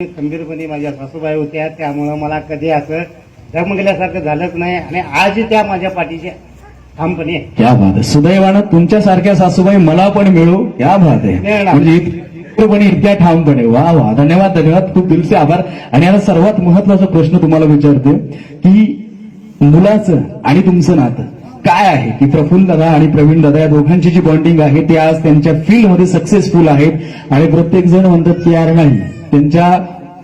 खंबीरपणे माझ्या सासूबाई होत्या. त्यामुळं मला कधी असं डगमगल्यासारखं झालंच नाही. आणि आजही त्या माझ्या पाठीच्या ठामपणे आहे. क्या बात आहे. सुदैवानं तुमच्यासारख्या सासूबाई मला पण मिळू. क्या बात आहे. मिळणार. म्हणजे इतकंपणे इतक्या ठामपणे वा वा. धन्यवाद धन्यवाद. खूप दिलचे आभार. आणि आता सर्वात महत्त्वाचा प्रश्न तुम्हाला विचारते की मुलाचं आणि तुमचं नातं काय आहे? की प्रफुल्ल दादा आणि प्रवीण दादा या दोघांची जी बॉन्डिंग आहे ते आज त्यांच्या फील्डमध्ये सक्सेसफुल आहेत. आणि प्रत्येक जण म्हणतात की यार नाही. त्यांच्या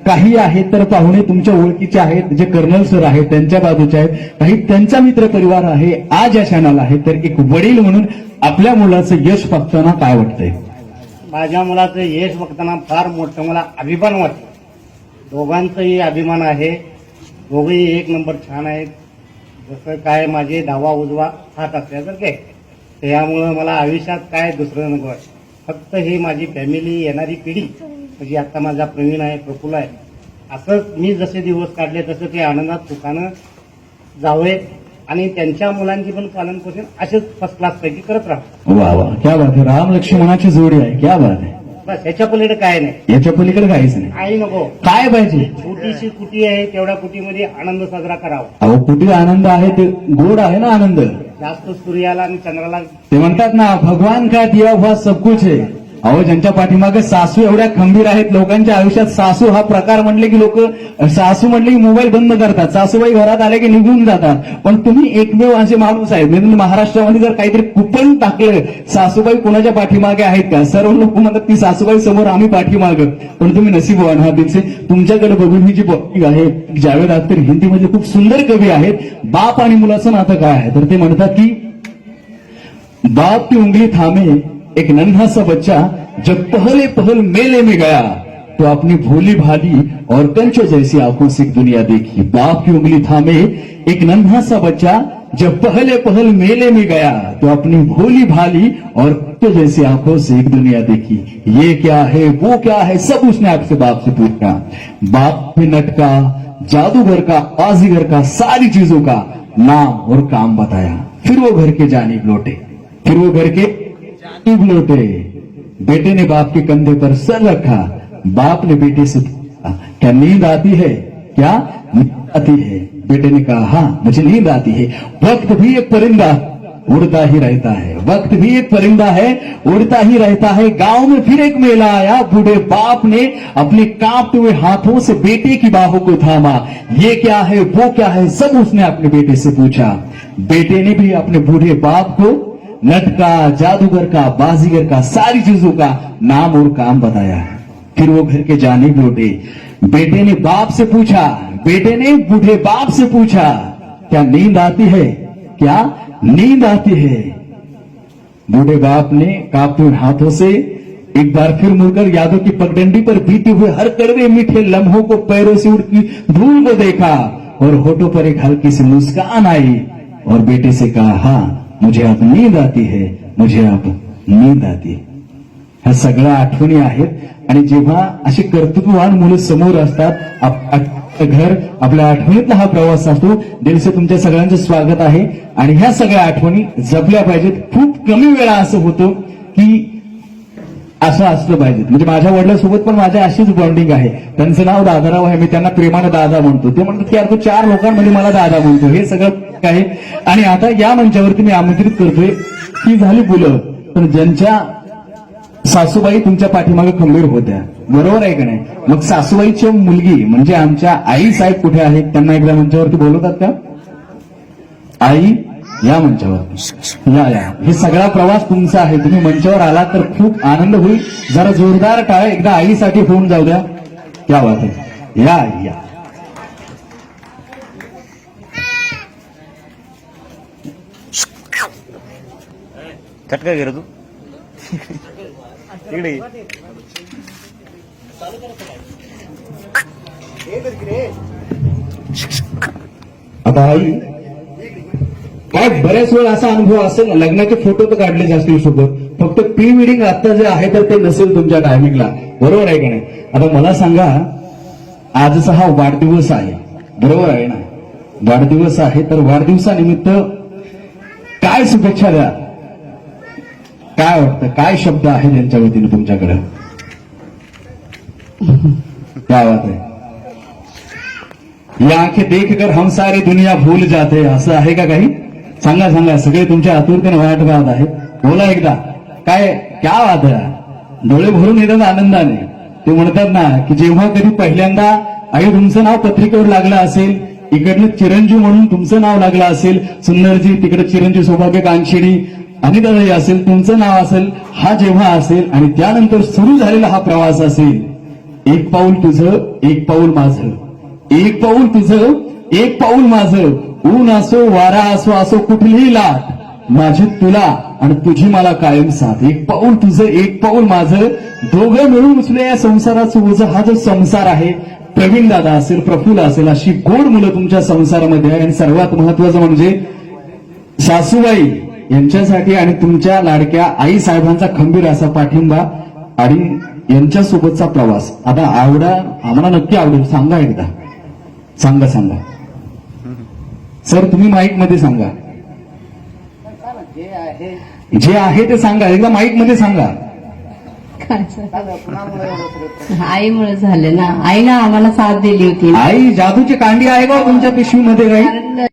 काही आहेत तर पाहुणे तुमच्या ओळखीचे आहेत जे कर्नल सर आहेत त्यांच्या बाजूचे आहेत. काही त्यांचा मित्र परिवार आहे आज या क्षणाला आहे. तर एक वडील म्हणून आपल्या मुलाचं यश बघताना काय वाटतंय? माझ्या मुलाचं यश बघताना फार मोठं मला अभिमान वाटतो. दोघांचंही अभिमान आहे. दोघंही एक नंबर छान आहेत. जसं काय माझे डावा उजवा हात असल्यासारखे त्यामुळं मला आयुष्यात काय दुसरं नको आहे? फक्त ही माझी फॅमिली येणारी पिढी. म्हणजे आता माझा प्रवीण आहे प्रफुल्ल आहे. असंच मी जसे दिवस काढले तसं ते आनंदात सुखानं जावे आणि त्यांच्या मुलांची पण पालन पोषण असेच फर्स्ट क्लास पैकी करत राहा. वा वा. क्या बात आहे राम लक्ष्मणाची जोडी आहे. क्या बात आहे बस ह्याच्या पलीकडे काय नाही. याच्या पलीकडे काहीच नाही. आई नको. काय पाहिजे? छोटीशी कुटी आहे तेवढ्या कुटीमध्ये आनंद साजरा करावा. अहो कुठे आनंद आहे ते गोड आहे ना आनंद? जास्त सूर्याला आणि चंद्राला ते म्हणतात ना भगवान का दिया हुआ सब कुछ है? अहो ज्यांच्या पाठीमागे सासू एवढ्या खंबीर आहेत लोकांच्या आयुष्यात सासू हा प्रकार म्हटले की लोक सासू म्हटले की मोबाईल बंद करतात सासूबाई घरात आले की निघून जातात. पण तुम्ही एकमेव असे माणूस आहेत. म्हणजे महाराष्ट्रामध्ये जर काहीतरी कुपन टाकलं सासूबाई कोणाच्या पाठीमागे आहेत का? सर्व लोक म्हणतात ती सासूबाई समोर आम्ही पाठीमाग. पण तुम्ही नशीबवान हा दिवसे तुमच्याकडे बघून ही जी बॉलिंग आहे जावेद अख्तर हिंदीमध्ये खूप सुंदर कवी आहेत बाप आणि मुलाचं नातं काय आहे? तर ते म्हणतात की बाप ती उंगली थांबे एक नन्हा सा बच्चा जब पहले पहल मेले में गया तो अपनी भोली भाली और कंचो जैसी आँखों से दुनिया देखी। बाप की उंगली थामे, एक नन्हा सा बच्चा जब पहले पहल मेले में गया तो अपनी भोली भाली और कंचो जैसी आँखों से एक दुनिया देखी। ये क्या है, वो क्या है, सब उसने आपसे बाप से पूछा। बाप ने नटका, जादूगर का बाजीगर का, सारी चीज़ों का नाम और काम बताया। फिर वो घर के जानिब लौटे। फिर वो घर के जानिब लौटे बेटे ने बाप के कंधे पर सर रखा। बाप ने बेटे से क्या नींद आती है? क्या? आती है। बेटे ने कहा हाँ मुझे नींद आती है। वक्त भी एक परिंदा उड़ता ही रहता है। वक्त भी एक परिंदा है, उड़ता ही रहता है। गाँव में फिर एक मेला आया। बूढ़े बाप ने अपने कांपते हुए हाथों से बेटे की बाहों को थामा। ये क्या है? वो क्या है? सब उसने अपने बेटे से पूछा। बेटे ने भी अपने बूढ़े बाप को नटका जादूगर का, बाजीगर का, सारी चीज़ों का नाम और काम बताया फिर वो घर के जाने लौटे। बेटे ने बाप से पूछा, बेटे ने बूढ़े बाप से पूछा, क्या नींद आती है? क्या नींद आती है? बूढ़े बाप ने कांपते हुए हाथों से एक बार फिर मुड़कर यादों की पगडंडी पर बीते हुए हर कड़वे मीठे लम्हों को पैरों से उड़ती धूल को देखा और होठों पर एक हल्की सी मुस्कान आई और बेटे से कहा हाँ मुझे अब नींद आती है मुझे अब नींद आती ह्या सगळ्या आठवणी आहेत आणि जेव्हा अशी कर्तृत्ववान मुलं समोर असतात घर आपल्या आठवणीतला हा प्रवास असतो दिलसे तुमच्या सगळ्यांचं स्वागत आहे. आणि ह्या सगळ्या आठवणी जपल्या पाहिजेत. खूप कमी वेळा असं होतं की असं असलं पाहिजे म्हणजे माझ्या वडिलांसोबत पण माझ्या अशीच बॉन्डिंग आहे. त्यांचं नाव दादाराव आहे मी त्यांना प्रेमानं दादा म्हणतो. ते म्हणतात की यार तू चार लोकांमध्ये मला दादा म्हणतो. हे सगळं आहे. आणि आता या मंचावरती मी आमंत्रित करतोय ती झाली मुलं पण ज्यांच्या सासूबाई तुमच्या पाठीमागे खंबीर होत्या. बरोबर आहे का नाही? मग सासूबाईची मुलगी म्हणजे आमच्या आई साहेब कुठे आहेत त्यांना एकदा मंचावरती बोलवतात का? आई या मंचावर या या. हे सगळा प्रवास तुमचा आहे. तुम्ही मंचावर आला तर खूप आनंद होईल. जरा जोरदार टाळ एकदा आईसाठी होऊन जाऊ द्या. क्या बात आहे. या या. चटका घे तू. इकडे. आता आई काय बऱ्याच वेळ असा अनुभव असेल लग्नाचे फोटो तर काढले असतील सोबत फक्त प्री वेडिंग आता जे आहे तर ते नसेल तुमच्या टायमिंगला बरोबर आहे का नाही? आता मला सांगा आजचा हा वाढदिवस आहे. बरोबर आहे ना? वाढदिवस आहे तर वाढदिवसानिमित्त काय शुभेच्छा द्या? काय वाटतं? काय शब्द आहे त्यांच्या वतीने तुमच्याकडे? काय बात आहे या आखे देख कर हम सारी दुनिया भूल जाते. असं आहे का काही? सांगा सांगा. सगळे तुमच्या आतुरतेने वाट पाहत आहे बोला एकदा. काय क्या वाद आहे? डोळे भरून येतात आनंदाने. ते म्हणतात ना की जेव्हा कधी पहिल्यांदा आई तुमचं नाव पत्रिकेवर लागलं असेल इकडनं चिरंजीव म्हणून तुमचं नाव लागलं असेल सुंदरजी तिकडे चिरंजीव सौभाग्य कांशिणी अनिताताई असेल तुमचं नाव असेल हा जेव्हा असेल आणि त्यानंतर सुरू झालेला हा प्रवास असेल एक पाऊल तुझं एक पाऊल माझं. एक पाऊल तुझं एक पाऊल माझं. ऊन असो वारा असो असो कुठलीही लाट माझी तुला आणि तुझी मला कायम साथ. एक पाऊल तुझं एक पाऊल माझं. दोघं मिळून उचले या संसाराचं ओझं हा जो संसार आहे प्रवीण दादा असेल प्रफुल्ल असेल अशी गोड मुलं तुमच्या संसारामध्ये आहे. आणि सर्वात महत्वाचं म्हणजे सासूबाई यांच्यासाठी आणि तुमच्या लाडक्या आई साहेबांचा खंबीर असा पाठिंबा आणि यांच्या सोबतचा प्रवास. आता आवडा आम्हाला नक्की आवडेल. सांगा एकदा. सांगा सांगा. सर तुम्ही माईकमध्ये सांगा. जे आहे ते सांगा. एकदा माईकमध्ये सांगा? आईमुळे झाले ना. आईनं आम्हाला साथ दिली होती. आई जादूची कांडी आहे का हो तुमच्या पिशवीमध्ये काही?